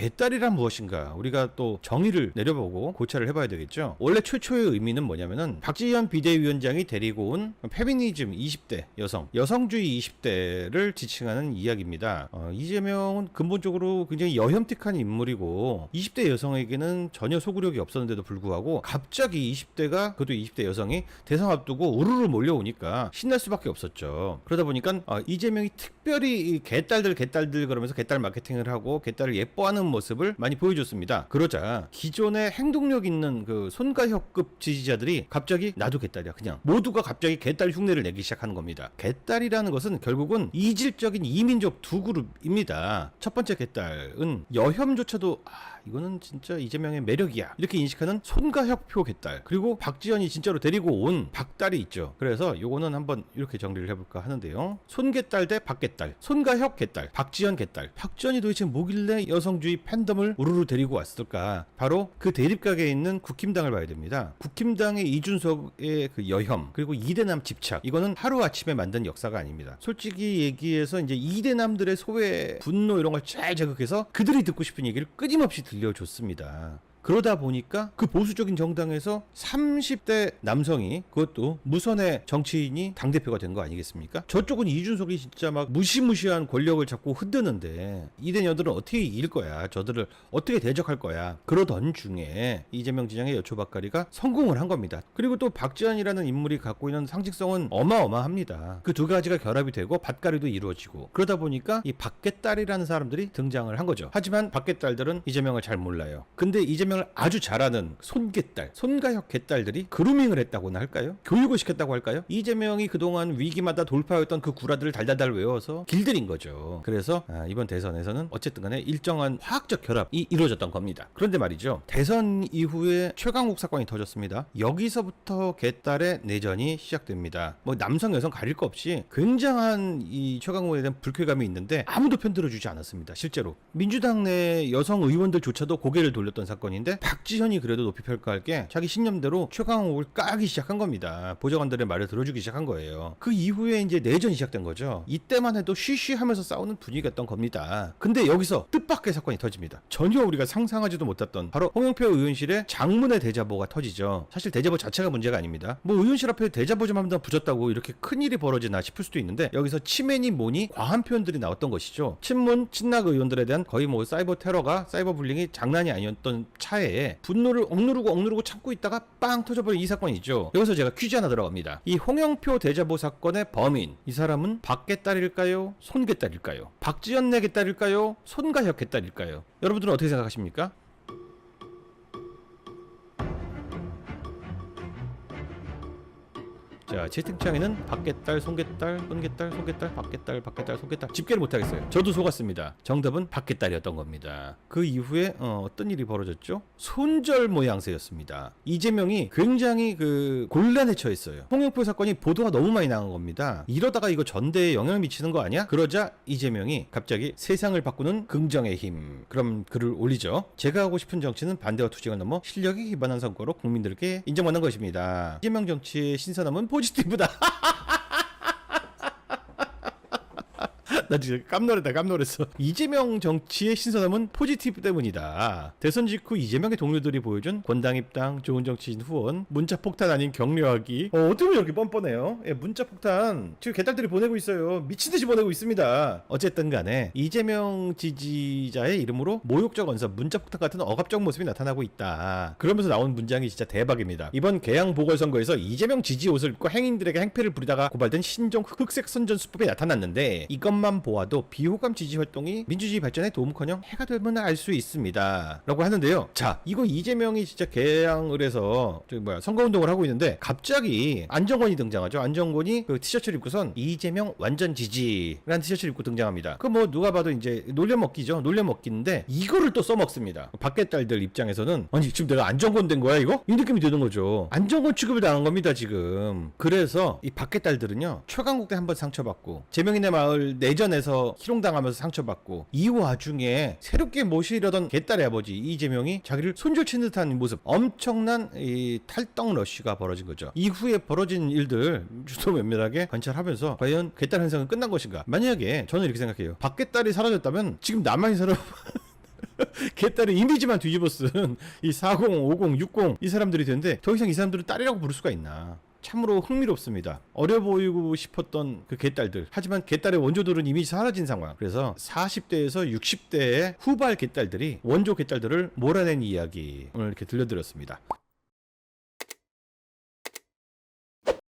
개딸이란 무엇인가 우리가 또 정의를 내려보고 고찰을 해봐야 되겠죠. 원래 최초의 의미는 뭐냐면은 박지현 비대위원장이 데리고 온 페미니즘 20대 여성, 여성주의 20대를 지칭하는 이야기입니다. 어, 이재명은 근본적으로 굉장히 여혐틱한 인물이고 20대 여성에게는 전혀 소구력이 없었는데도 불구하고 갑자기 20대가 그것도 20대 여성이 대선 앞두고 우르르 몰려오니까 신날 수밖에 없었죠. 그러다 보니까 어, 이재명이 특별히 이 개딸들 개딸들 그러면서 개딸 마케팅을 하고 개딸을 예뻐하는 모습을 많이 보여줬습니다. 그러자 기존의 행동력 있는 그 손가혁급 지지자들이 갑자기 나도 개딸이야 그냥 모두가 갑자기 개딸 흉내를 내기 시작하는 겁니다. 개딸이라는 것은 결국은 이질적인 이민족 두 그룹입니다. 첫 번째 개딸은 여혐조차도 아 이거는 진짜 이재명의 매력이야 이렇게 인식하는 손가혁표 개딸 그리고 박지현이 진짜로 데리고 온 박딸이 있죠. 그래서 요거는 한번 이렇게 정리를 해볼까 하는데요. 손개딸 대 박개딸, 손가혁 개딸, 박지현 개딸. 박지현이 도대체 뭐길래 여성주의 팬덤을 우르르 데리고 왔을까? 바로 그 대립각에 있는 국힘당을 봐야 됩니다. 국힘당의 이준석의 그 여혐 그리고 이대남 집착 이거는 하루 아침에 만든 역사가 아닙니다. 솔직히 얘기해서 이제 이대남들의 소외, 분노 이런 걸 잘 자극해서 그들이 듣고 싶은 얘기를 끊임없이 들려줬습니다. 그러다 보니까 그 보수적인 정당에서 30대 남성이 그것도 무선의 정치인이 당대표가 된 거 아니겠습니까? 저쪽은 이준석이 진짜 막 무시무시한 권력을 잡고 흔드는데 이대녀들은 어떻게 이길 거야? 저들을 어떻게 대적할 거야? 그러던 중에 이재명 진영의 여초박가리가 성공을 한 겁니다. 그리고 또 박지원이라는 인물이 갖고 있는 상징성은 어마어마합니다. 그 두 가지가 결합이 되고 밭가리도 이루어지고 그러다 보니까 이 박개딸이라는 사람들이 등장을 한 거죠. 하지만 박개딸들은 이재명을 잘 몰라요. 근데 이재명 을 아주 잘하는 손개딸, 손가혁 개딸들이 그루밍을 했다고나 할까요? 교육을 시켰다고 할까요? 이재명이 그동안 위기마다 돌파했던 그 구라들을 달달달 외워서 길들인 거죠. 그래서 아, 이번 대선에서는 어쨌든 간에 일정한 화학적 결합이 이루어졌던 겁니다. 그런데 말이죠. 대선 이후에 최강욱 사건이 터졌습니다. 여기서부터 개딸의 내전이 시작됩니다. 뭐 남성 여성 가릴 거 없이 굉장한 이 최강욱에 대한 불쾌감이 있는데 아무도 편들어주지 않았습니다. 실제로 민주당 내 여성 의원들조차도 고개를 돌렸던 사건 인데 박지현이 그래도 높이 평가할 게 자기 신념대로 최강욱을 까기 시작한 겁니다. 보좌관들의 말을 들어주기 시작한 거예요. 그 이후에 이제 내전이 시작된 거죠. 이때만 해도 쉬쉬하면서 싸우는 분위기였던 겁니다. 근데 여기서 뜻밖의 사건이 터집니다. 전혀 우리가 상상하지도 못했던 바로 홍영표 의원실에 장문의 대자보가 터지죠. 사실 대자보 자체가 문제가 아닙니다. 뭐 의원실 앞에 대자보 좀 한번 붙였다고 이렇게 큰 일이 벌어지나 싶을 수도 있는데 여기서 치매니 뭐니 과한 표현들이 나왔던 것이죠. 친문 친낙 의원들에 대한 거의 뭐 사이버 테러가 사이버 불링이 장난이 아니었던 차에 분노를 억누르고 억누르고 참고 있다가 빵 터져버린 이 사건이죠. 여기서 제가 퀴즈 하나 들어갑니다. 이 홍영표 대자보 사건의 범인 이 사람은 박개딸일까요? 손개딸일까요? 박지연 내 개딸일까요? 손가혁 개딸일까요? 여러분들은 어떻게 생각하십니까? 자 채팅창에는 박개딸, 손개딸, 손개딸, 손개딸, 박개딸, 박개딸, 손개딸 집계를 못하겠어요. 저도 속았습니다. 정답은 박개딸이었던 겁니다. 그 이후에 어, 어떤 일이 벌어졌죠? 손절 모양새였습니다. 이재명이 굉장히 그 곤란에 처했어요. 홍영표 사건이 보도가 너무 많이 나간 겁니다. 이러다가 이거 전대에 영향을 미치는 거 아니야? 그러자 이재명이 갑자기 세상을 바꾸는 긍정의 힘 그럼 글을 올리죠. 제가 하고 싶은 정치는 반대와 투쟁을 넘어 실력에 기반한 성과로 국민들께 인정받는 것입니다. 이재명 정치의 신선함은 포 지티브 다. 나 지금 깜놀했다 깜놀했어. 이재명 정치의 신선함은 포지티브 때문이다. 대선 직후 이재명의 동료들이 보여준 권당 입당 좋은 정치인 후원 문자 폭탄 아닌 격려하기. 어, 어떻게 보면 이렇게 뻔뻔해요? 예, 문자 폭탄 지금 개딸들이 보내고 있어요. 미친듯이 보내고 있습니다. 어쨌든 간에 이재명 지지자의 이름으로 모욕적 언사 문자 폭탄 같은 억압적 모습이 나타나고 있다. 그러면서 나온 문장이 진짜 대박입니다. 이번 개항 보궐선거에서 이재명 지지 옷을 입고 행인들에게 행패를 부리다가 고발된 신종 흑색 선전 수법이 나타났는데 이것만 보아도 비호감 지지 활동이 민주주의 발전에 도움커녕 해가 되면 알 수 있습니다. 라고 하는데요. 자, 이거 이재명이 진짜 개항을 해서 저기 뭐야 선거운동을 하고 있는데 갑자기 안정권이 등장하죠. 안정권이 그 티셔츠를 입고선 이재명 완전 지지라는 티셔츠를 입고 등장합니다. 그 뭐 누가 봐도 이제 놀려먹기죠. 놀려먹기인데 이거를 또 써먹습니다. 밖에 딸들 입장에서는 아니 지금 내가 안정권 된 거야 이거? 이 느낌이 드는 거죠. 안정권 취급을 당한 겁니다 지금. 그래서 이 밖에 딸들은요 최강국 때 한번 상처받고 제명인의 마을 내전 에서 희롱당하면서 상처받고 이 와중에 새롭게 모시려던 개딸의 아버지 이재명이 자기를 손절친 듯한 모습 엄청난 이 탈떡 러쉬가 벌어진 거죠. 이후에 벌어진 일들 주도 면밀하게 관찰하면서 과연 개딸 현상은 끝난 것인가? 만약에 저는 이렇게 생각해요. 밖에 딸이 사라졌다면 지금 나만이 살아 개딸의 이미지만 뒤집어 쓴 이 40, 50, 60 이 사람들이 되는데 더 이상 이 사람들을 딸이라고 부를 수가 있나. 참으로 흥미롭습니다. 어려 보이고 싶었던 그 개딸들. 하지만 개딸의 원조들은 이미 사라진 상황. 그래서 40대에서 60대의 후발 개딸들이 원조 개딸들을 몰아낸 이야기 오늘 이렇게 들려드렸습니다.